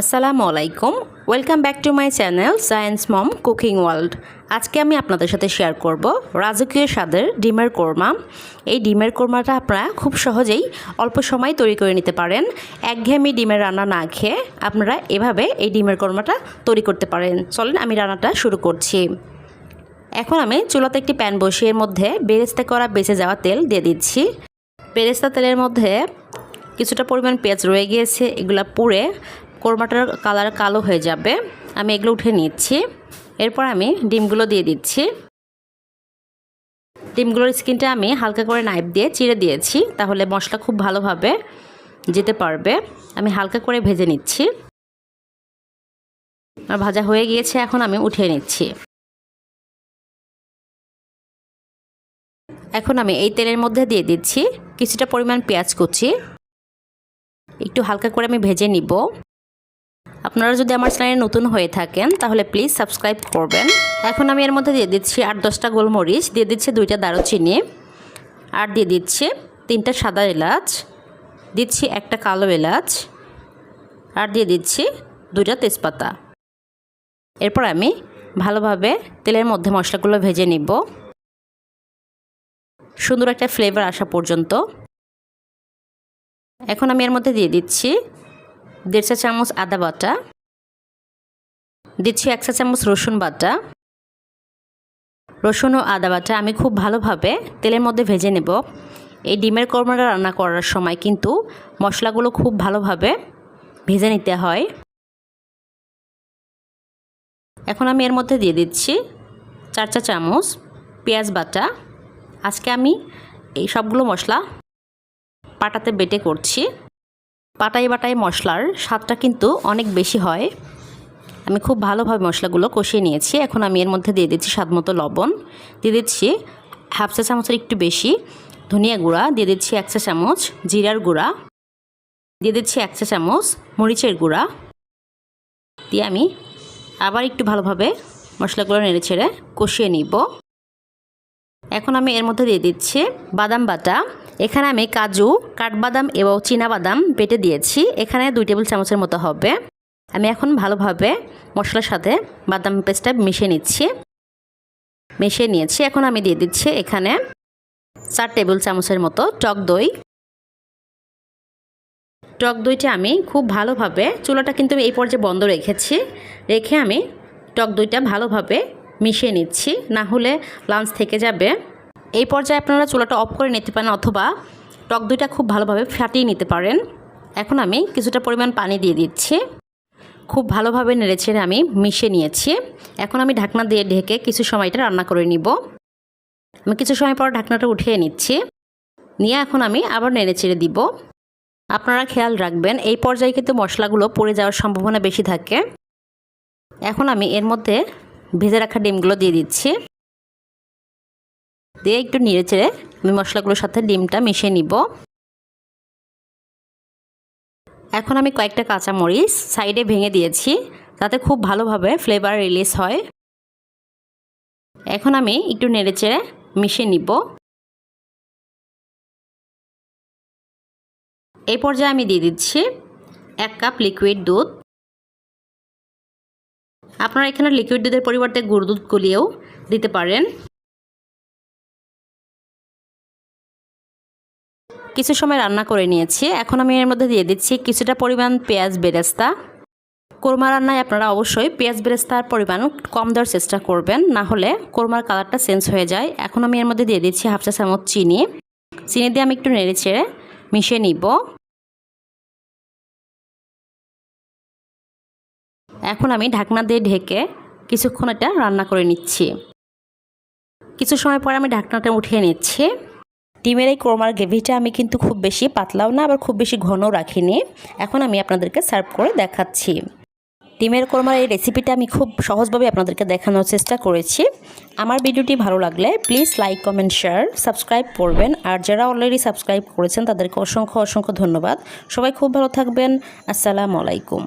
আসসালামু আলাইকুম। Welcome back to my channel science mom cooking world আজকে আমি আপনাদের সাথে শেয়ার করব রাজকীয় স্বাদের ডিমের কোরমা। এই ডিমের কোরমাটা আপনারা খুব সহজেই অল্প সময় তৈরি করে নিতে পারেন। একঘেয়েমি ডিমের রান্না না খেয়ে আপনারা এভাবে এই ডিমের কোরমাটা তৈরি করতে পারেন। চলেন আমি রান্নাটা শুরু করছি। এখন আমি চুলাতে একটি প্যান বসিয়ে এর মধ্যে বেরেস্তা করা বেঁচে যাওয়া তেল দিয়ে দিচ্ছি। বেরেস্তা তেলের মধ্যে কিছুটা পরিমাণ পেঁয়াজ রয়ে গিয়েছে, এগুলো পুড়ে কোরমাটার কালার কালো হয়ে যাবে। আমি এগুলো উঠে নিচ্ছি। এরপর আমি ডিমগুলো দিয়ে দিচ্ছি। ডিমগুলোর স্কিনটা আমি হালকা করে নাইফ দিয়ে চিড়ে দিয়েছি। তাহলে মশলা খুব ভালোভাবে যেতে পারবে। আমি হালকা করে ভেজে নিচ্ছি। আর ভাজা হয়ে গিয়েছে, এখন আমি উঠিয়ে নিচ্ছি। এখন আমি এই তেলের মধ্যে দিয়ে দিচ্ছি কিছুটা পরিমাণ পেঁয়াজ কুচি। একটু হালকা করে আমি ভেজে নিব। আপনারা যদি আমার চ্যানেলে নতুন হয়ে থাকেন, তাহলে প্লিজ সাবস্ক্রাইব করবেন। এখন আমি এর মধ্যে দিয়ে দিচ্ছি আট দশটা গোলমরিচ, দিয়ে দিচ্ছি দুইটা দারুচিনি, আর দিয়ে দিচ্ছি তিনটা সাদা এলাচ, দিচ্ছি একটা কালো এলাচ, আর দিয়ে দিচ্ছি দুইটা তেজপাতা। এরপর আমি ভালোভাবে তেলের মধ্যে মশলাগুলো ভেজে নিব। সুন্দর একটা ফ্লেভার আসা পর্যন্ত। এখন আমি এর মধ্যে দিয়ে দিচ্ছি দেড় চা চামচ আদা বাটা, দিচ্ছি এক চা চামচ রসুন বাটা। রসুন ও আদা বাটা আমি খুব ভালোভাবে তেলের মধ্যে ভেজে নেব। এই ডিমের কর্মটা রান্না করার সময় কিন্তু মশলাগুলো খুব ভালোভাবে ভেজে নিতে হয়। এখন আমি এর মধ্যে দিয়ে দিচ্ছি চার চা চামচ পেঁয়াজ বাটা। আজকে আমি এই সবগুলো মশলা পাটাতে বেটে করছি। পাটাই বাটাই মশলার স্বাদটা কিন্তু অনেক বেশি হয়। আমি খুব ভালোভাবে মশলাগুলো কষিয়ে নিয়েছি। এখন আমি এর মধ্যে দিয়ে দিচ্ছি স্বাদ মতো লবণ। দিয়ে দিচ্ছি হাফ চা চামচের একটু বেশি ধনিয়া গুঁড়া। দিয়ে দিচ্ছি এক চা চামচ জিরার গুঁড়া। দিয়ে দিচ্ছি এক চা চামচ মরিচের গুঁড়া। দিয়ে আমি আবার একটু ভালোভাবে মশলাগুলো নেড়ে ছেড়ে কষিয়ে নিব। এখন আমি এর মধ্যে দিয়ে দিচ্ছি বাদাম বাটা। এখানে আমি কাজু, কাঠবাদাম এবং বাদাম বেটে দিয়েছি। এখানে দুই টেবিল চামচের মতো হবে। আমি এখন ভালোভাবে মশলার সাথে বাদাম পেস্টটা মিশিয়ে নিচ্ছি। মিশিয়ে নিয়েছি। এখন আমি দিয়ে দিচ্ছি এখানে চার টেবিল চামচের মতো টক দই। টক দইটা আমি খুব ভালোভাবে চুলাটা কিন্তু এই পর্যায়ে বন্ধ রেখেছি। রেখে আমি টক দইটা ভালোভাবে মিশিয়ে নিচ্ছি। না হলে লাঞ্চ থেকে যাবে। এই পর্যায়ে আপনারা চুলাটা অফ করে নিতে পারেন অথবা টক দইটা খুব ভালোভাবে ফাটিয়ে নিতে পারেন। এখন আমি কিছুটা পরিমাণ পানি দিয়ে দিচ্ছি। খুব ভালোভাবে নেড়েছেড়ে আমি মিশিয়ে নিয়েছি। এখন আমি ঢাকনা দিয়ে ঢেকে কিছু সময়টা রান্না করে নিব। আমি কিছু সময় পর ঢাকনাটা উঠিয়ে নিচ্ছি। নিয়ে এখন আমি আবার নেড়েচেড়ে দিব। আপনারা খেয়াল রাখবেন, এই পর্যায়ে কিন্তু মশলাগুলো পড়ে যাওয়ার সম্ভাবনা বেশি থাকে। এখন আমি এর মধ্যে ভেজে রাখা ডিমগুলো দিয়ে দিচ্ছি। দিয়ে একটু নেড়ে চেড়ে আমি মশলাগুলোর সাথে ডিমটা মিশিয়ে নিব। এখন আমি কয়েকটা কাঁচামরিচ সাইডে ভেঙে দিয়েছি তাতে খুব ভালোভাবে ফ্লেভার রিলিজ হয়। এখন আমি একটু নেড়ে চেড়ে মিশিয়ে নিব। এই পর্যায়ে আমি দিয়ে দিচ্ছি এক কাপ লিকুইড দুধ। আপনারা এখানে লিকুইড দুধের পরিবর্তে গুঁড়ো দুধ গলিয়েও দিতে পারেন। কিছু সময় রান্না করে নিয়েছি। এখন আমি এর মধ্যে দিয়ে দিচ্ছি কিছুটা পরিমাণ পেঁয়াজ বেরেস্তা। কোরমা রান্নায় আপনারা অবশ্যই পেঁয়াজ বেরেস্তার পরিমাণ কম দেওয়ার চেষ্টা করবেন, না হলে কোরমার কালারটা চেঞ্জ হয়ে যায়। এখন আমি এর মধ্যে দিয়ে দিচ্ছি হাফ চা চামচ চিনি। চিনি দিয়ে আমি একটু নেড়ে ছেড়ে মিশিয়ে নিব। এখন আমি ঢাকনা দিয়ে ঢেকে কিছুক্ষণ এটা রান্না করে নিচ্ছি। কিছু সময় পরে আমি ঢাকনাটা উঠিয়ে নিচ্ছি। ডিমের এই কোরমার গ্রেভিটা আমি কিন্তু খুব বেশি পাতলাও না, আবার খুব বেশি ঘনও রাখিনি। এখন আমি আপনাদেরকে সার্ভ করে দেখাচ্ছি। ডিমের কোরমার এই রেসিপিটা আমি খুব সহজভাবে আপনাদেরকে দেখানোর চেষ্টা করেছি। আমার ভিডিওটি ভালো লাগলে please like comment share subscribe করবেন। আর যারা অলরেডি সাবস্ক্রাইব করেছেন, তাদেরকে অসংখ্য অসংখ্য ধন্যবাদ। সবাই খুব ভালো থাকবেন। আসসালামু আলাইকুম।